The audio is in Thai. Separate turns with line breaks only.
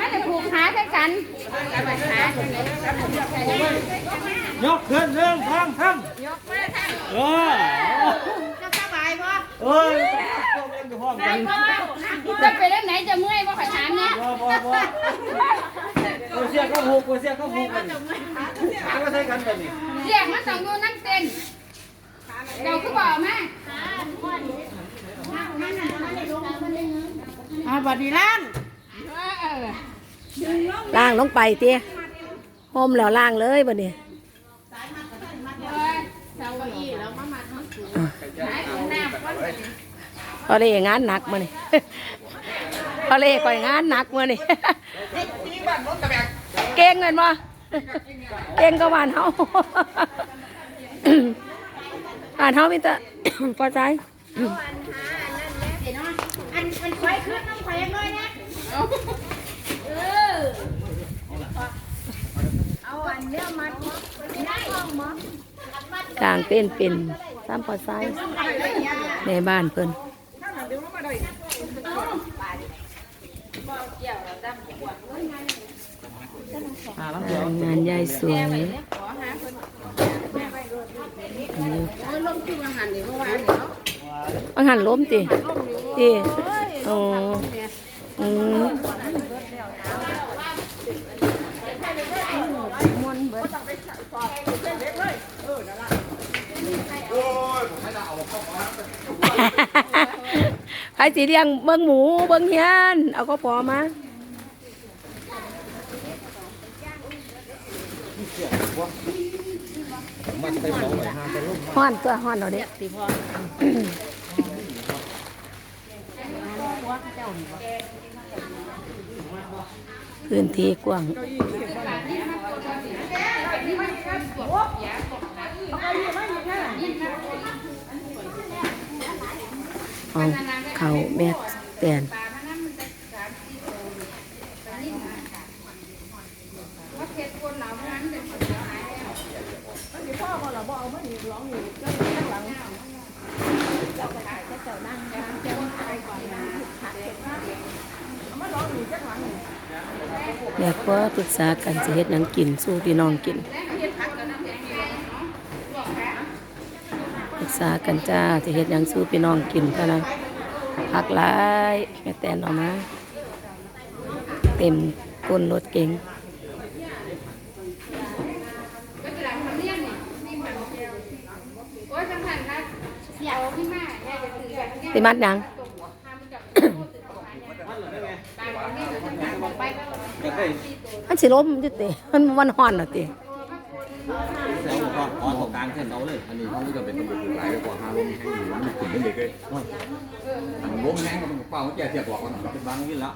มันจะผูกขาใส่กัน
ยกขึ้นเรื่องทางทำ
ยกมาทาง
เออ
จะสบายบ่
เอ้ยต้องเล่นกับพ่อกัน
จะไปเล่นไหนจะเมื่อยบ่ขอยถามเนี่ย
บ่บ่บ่กูเสียเขาผูกกูเสียเขาผูกกันเขาก็ใช้กันแบบนี้
เรียกมันต้องอยู่นั่งเต้นเดี๋ยวคือบอกมา
อ่าบัดนี้ล้าง
เออ
ล่างลงไปเตี้ยโฮมแล้วล่างเลยบ่เนี่ยพอเลยงานหนักมานี่พอเลยก่อยงานหนักมานี่เก่งเงินบ่เก่งก็บ้านเฮาบ้านเฮามีแต่พอใจ
อันอันควายขึ้นน้ำควายยังน้อยนะ
กลางเต้นเป็นตามพอใจในบ้านเพิ่นงานใหญ่สวย
ลงที่อาหารนี่เมื่อวานเนาะ
อาหารล้ มติติอ๋ออืมไอ้สีเลี้ยงเบิ้งหมูเบิ้งเฮียนเอาก็พอมาห้อนตัวห้อนเราเด็กพื้นที่กว้าง เอาเขาแม่แตนอยากว่าปรึกษากันสิเฮ็ดหนังกิน สู้พี่น้องกินปรึก ษากันจ้าสิเฮ็ดยังสู้พี่น้องกินเท่านั้นพักหลายแม่แตนออกมาเต็มก้นรถเก๋ง
โอ้ยสำคัญนะเดี๋ยวพี่มาแม่จะถือแบบนี้
สิมัดยังมันสิล้มอยู่ติมันมันฮ้อนน่ะติ
แซวบอกว่าอ๋อตรง กลางเส้นเอาเลย อันนี้เขาจะเป็นตำรวจหลายกว่าห้าลมแห้งอยู่มันขุ่นเป็นเด็กเลยอันล้มแห้งก็มันเป่าแก่เสียบอกว่าเป็นบางยิ่งละ